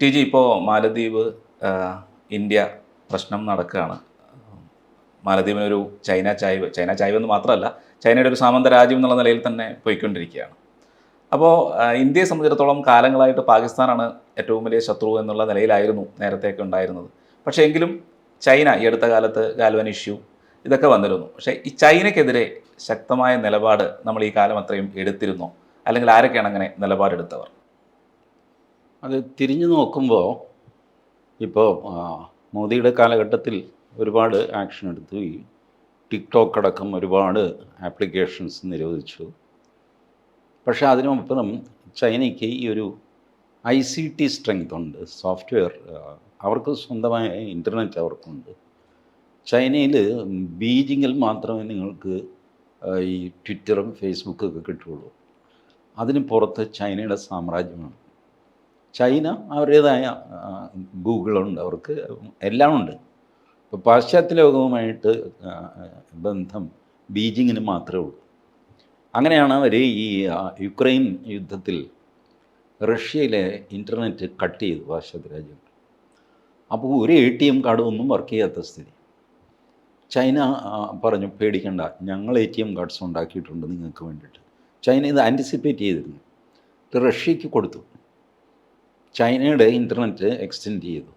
T G ഇപ്പോൾ മാലദ്വീപ് India പ്രശ്നം നടക്കുകയാണ്. മാലദ്വീപിനൊരു ചൈന ചായ്വ് ചൈന ചായ്വ് എന്ന് മാത്രമല്ല ചൈനയുടെ ഒരു സാമന്ത രാജ്യം എന്നുള്ള നിലയിൽ തന്നെ പോയിക്കൊണ്ടിരിക്കുകയാണ്. അപ്പോൾ ഇന്ത്യയെ സംബന്ധിച്ചിടത്തോളം കാലങ്ങളായിട്ട് പാകിസ്ഥാനാണ് ഏറ്റവും വലിയ ശത്രു എന്നുള്ള നിലയിലായിരുന്നു നേരത്തെയൊക്കെ ഉണ്ടായിരുന്നത്. പക്ഷേ എങ്കിലും ചൈന ഈ അടുത്ത കാലത്ത് ഗാൽവൻ ഇഷ്യൂ ഇതൊക്കെ വന്നിരുന്നു. പക്ഷേ ഈ ചൈനയ്ക്കെതിരെ ശക്തമായ നിലപാട് നമ്മൾ ഈ കാലം അത്രയും എടുത്തിരുന്നോ? അല്ലെങ്കിൽ ആരൊക്കെയാണ് അങ്ങനെ നിലപാടെടുത്തവർ? അത് തിരിഞ്ഞു നോക്കുമ്പോൾ ഇപ്പോൾ മോദിയുടെ കാലഘട്ടത്തിൽ ഒരുപാട് ആക്ഷൻ എടുത്തു. ഈ ടിക്ടോക്ക് അടക്കം ഒരുപാട് ആപ്ലിക്കേഷൻസ് നിരോധിച്ചു. പക്ഷേ അതിനൊപ്പം ചൈനയ്ക്ക് ഈ ഒരു ഐ സി ടി സ്ട്രെങ്ത് ഉണ്ട്. സോഫ്റ്റ്വെയർ അവർക്ക് സ്വന്തമായ ഇന്റർനെറ്റ് അവർക്കുണ്ട്. ചൈനയിൽ ബീജിങ്ങിൽ മാത്രമേ നിങ്ങൾക്ക് ഈ ട്വിറ്ററും ഫേസ്ബുക്കൊക്കെ കിട്ടുകയുള്ളൂ. അതിന് പുറത്ത് ചൈനയുടെ സാമ്രാജ്യമാണ്. ചൈന അവരുടേതായ ഗൂഗിളുണ്ട്. അവർക്ക് എല്ലാം ഉണ്ട് ഇപ്പോൾ പാശ്ചാത്യ ലോകവുമായിട്ട് ബന്ധം ബീജിങ്ങിന് മാത്രമേ ഉള്ളൂ. അങ്ങനെയാണ് അവർ ഈ യുക്രൈൻ യുദ്ധത്തിൽ റഷ്യയിലെ ഇന്റർനെറ്റ് കട്ട് ചെയ്തു പാശ്ചാത്യ രാജ്യങ്ങൾ. അപ്പോൾ ഒരു എ ടി എം കാർഡ് ഒന്നും വർക്ക് ചെയ്യാത്ത സ്ഥിതി. ചൈന പറഞ്ഞു പേടിക്കണ്ട. ഞങ്ങൾ എ ടി എം കാർഡ്സ് ഉണ്ടാക്കിയിട്ടുണ്ട് നിങ്ങൾക്ക് വേണ്ടിയിട്ട്. ചൈന ഇത് ആന്റിസിപ്പേറ്റ് ചെയ്തിരുന്നു. റഷ്യക്ക് കൊടുത്തു. ചൈനയുടെ ഇന്റർനെറ്റ് എക്സ്റ്റെൻഡ് ചെയ്തു.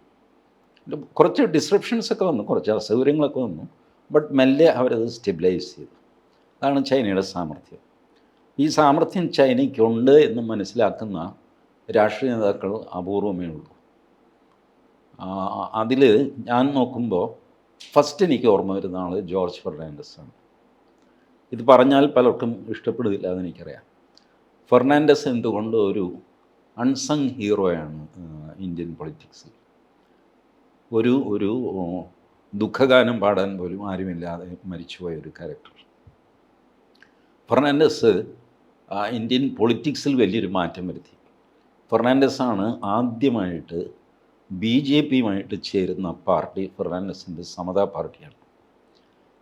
കുറച്ച് ഡിസ്ക്രിപ്ഷൻസ് ഒക്കെ വന്നു കുറച്ച് അസൗകര്യങ്ങളൊക്കെ വന്നു ബട്ട് മെല്ലെ അവരത് സ്റ്റെബിലൈസ് ചെയ്തു. അതാണ് ചൈനയുടെ സാമർഥ്യം. ഈ സാമർഥ്യം ചൈനയ്ക്കുണ്ട് എന്ന് മനസ്സിലാക്കുന്ന രാഷ്ട്രീയ നേതാക്കൾ അപൂർവമേ ഉള്ളൂ. അതിൽ ഞാൻ നോക്കുമ്പോൾ ഫസ്റ്റ് എനിക്ക് ഓർമ്മ വരുന്ന ആൾ ജോർജ് ഫെർണാണ്ടസ് ആണ്. ഇത് പറഞ്ഞാൽ പലർക്കും ഇഷ്ടപ്പെടുന്നില്ല അതെനിക്കറിയാം ഫെർണാണ്ടസ് എന്തുകൊണ്ട് ഒരു അൺസങ് ഹീറോയാണ് ഇന്ത്യൻ പൊളിറ്റിക്സിൽ ഒരു ഒരു ദുഃഖഗാനം പാടാൻ പോലും ആരുമില്ലാതെ മരിച്ചുപോയ ഒരു ക്യാരക്ടർ ഫെർണാണ്ടസ് ഇന്ത്യൻ പൊളിറ്റിക്സിൽ വലിയൊരു മാറ്റം വരുത്തി. ഫെർണാണ്ടസ് ആണ് ആദ്യമായിട്ട് ബി ജെ പിയുമായിട്ട് ചേരുന്ന പാർട്ടി ഫെർണാണ്ടസിന്റെ സമതാ പാർട്ടിയാണ്.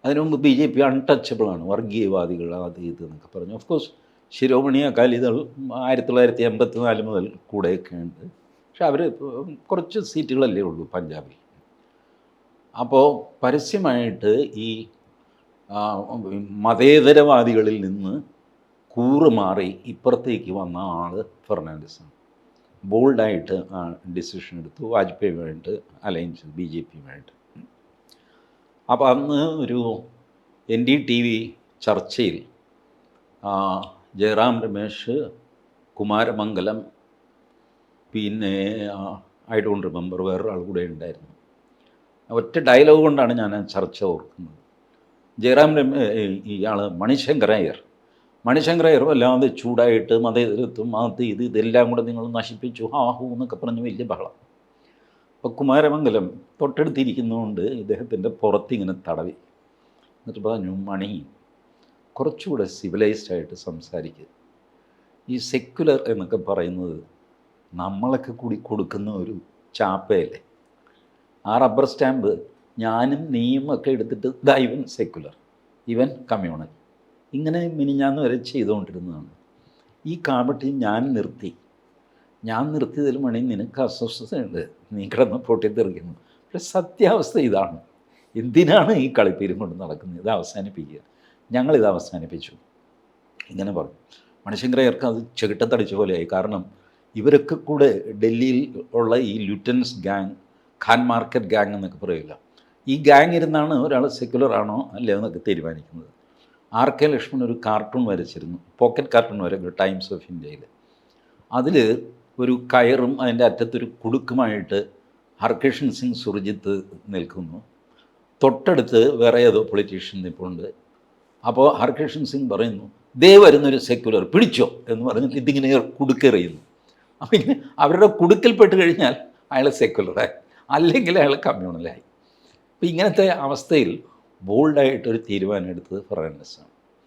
അതിനു മുമ്പ് ബി ജെ പി അൺടച്ചബിളാണ് വർഗീയവാദികൾ അത് ഇത് എന്നൊക്കെ പറഞ്ഞു. ഓഫ് കോഴ്സ് ശിരോമണി അകാലിദൾ ആയിരത്തി തൊള്ളായിരത്തി എൺപത്തി നാല് മുതൽ കൂടെയൊക്കെ ഉണ്ട് പക്ഷെ അവർ കുറച്ച് സീറ്റുകളല്ലേ ഉള്ളൂ പഞ്ചാബിൽ. അപ്പോൾ പരസ്യമായിട്ട് ഈ മതേതരവാദികളിൽ നിന്ന് കൂറുമാറി ഇപ്പുറത്തേക്ക് വന്ന ആൾ ഫെർണാണ്ടസാണ്. ബോൾഡായിട്ട് ആ ഡിസിഷൻ എടുത്തു. വാജ്പേയിയുമായിട്ട് അലയൻസ് ബി ജെ പിയുമായിട്ട് അപ്പോൾ അന്ന് ഒരു എൻ ഡി ടി വി ചർച്ചയിൽ ജയറാം രമേശ് കുമാരമംഗലം പിന്നെ ഐ ഡോണ്ട് റിമെമ്പർ വേറൊരാൾ കൂടെ ഉണ്ടായിരുന്നു. ഒറ്റ ഡയലോഗ് കൊണ്ടാണ് ഞാൻ ചർച്ച ഓർക്കുന്നത്. ജയറാം രമേ ഇയാൾ മണിശങ്കർ അയ്യർ. മണിശങ്കർ അയ്യർ വല്ലാതെ ചൂടായിട്ട് മതേതരത്വം അത് ഇത് ഇതെല്ലാം കൂടെ നിങ്ങൾ നശിപ്പിച്ചു ഹാ എന്നൊക്കെ പറഞ്ഞ് വലിയ ബഹളം. അപ്പോൾ കുമാരമംഗലം തൊട്ടടുത്തിരിക്കുന്നതുകൊണ്ട് ഇദ്ദേഹത്തിന്റെ പുറത്തിങ്ങനെ തടവി. എന്നിട്ട് പറഞ്ഞു മണി കുറച്ചുകൂടെ സിവിലൈസ്ഡ് ആയിട്ട് സംസാരിക്കുക. ഈ സെക്യുലർ എന്നൊക്കെ പറയുന്നത് നമ്മളൊക്കെ കൂടി കൊടുക്കുന്ന ഒരു ചാപ്പയല്ലേ? ആ റബ്ബർ സ്റ്റാമ്പ് ഞാനും നീയും ഒക്കെ എടുത്തിട്ട് ദാ ഇവൻ സെക്യുലർ ഇവൻ കമ്മ്യൂണൽ ഇങ്ങനെ മിനിഞ്ഞാന്ന് വരെ ചെയ്തുകൊണ്ടിരുന്നതാണ്. ഈ കാപട്ടി ഞാൻ നിർത്തി. ഞാൻ നിർത്തിയതിൽ മണി നിനക്ക് അസ്വസ്ഥതയുണ്ട്. നീ കിടന്ന് പൊട്ടിത്തെറിക്കുന്നു. പക്ഷെ സത്യാവസ്ഥ ഇതാണ്. എന്തിനാണ് ഈ കളിപ്പീരും കൊണ്ട് നടക്കുന്നത്? ഇത് അവസാനിപ്പിക്കുക. ഞങ്ങളിത് അവസാനിപ്പിച്ചു. ഇങ്ങനെ പറഞ്ഞു. മണിശങ്കരയർക്ക് അത് ചെകിട്ടത്തടിച്ച പോലെയായി. കാരണം ഇവരൊക്കെ കൂടെ ഡൽഹിയിൽ ഉള്ള ഈ Lutyens gang Khan market gang എന്നൊക്കെ പറയില്ല. ഈ ഗാങ് ഇരുന്നാണ് ഒരാൾ സെക്യുലർ ആണോ അല്ലേ എന്നൊക്കെ തീരുമാനിക്കുന്നത്. ആർ കെ ലക്ഷ്മൺ ഒരു കാർട്ടൂൺ വരച്ചിരുന്നു. പോക്കറ്റ് കാർട്ടൂൺ വരെ ടൈംസ് ഓഫ് ഇന്ത്യയിൽ അതിൽ ഒരു കയറും അതിന്റെ അറ്റത്തൊരു കുടുക്കുമായിട്ട് ഹർകൃഷ്ണൻ സിംഗ് സുർജിത്ത് നിൽക്കുന്നു. തൊട്ടടുത്ത് വേറെ ഏതോ പൊളിറ്റീഷ്യൻ നിൽപ്പുണ്ട് അപ്പോൾ ഹർകൃഷ്ൺ സിംഗ് പറയുന്നു ദേ വരുന്നൊരു സെക്യുലർ പിടിച്ചോ എന്ന് പറഞ്ഞിട്ട് ഇതിങ്ങനെ കുടുക്കെറിയുന്നു അപ്പോൾ ഇങ്ങനെ അവരുടെ കുടുക്കൽപ്പെട്ട് കഴിഞ്ഞാൽ അയാൾ സെക്യുലറായി അല്ലെങ്കിൽ അയാൾ കമ്മ്യൂണലായി അപ്പോൾ ഇങ്ങനത്തെ അവസ്ഥയിൽ ബോൾഡായിട്ടൊരു തീരുമാനം എടുത്തത് ഫെർണാണ്ടസാണ്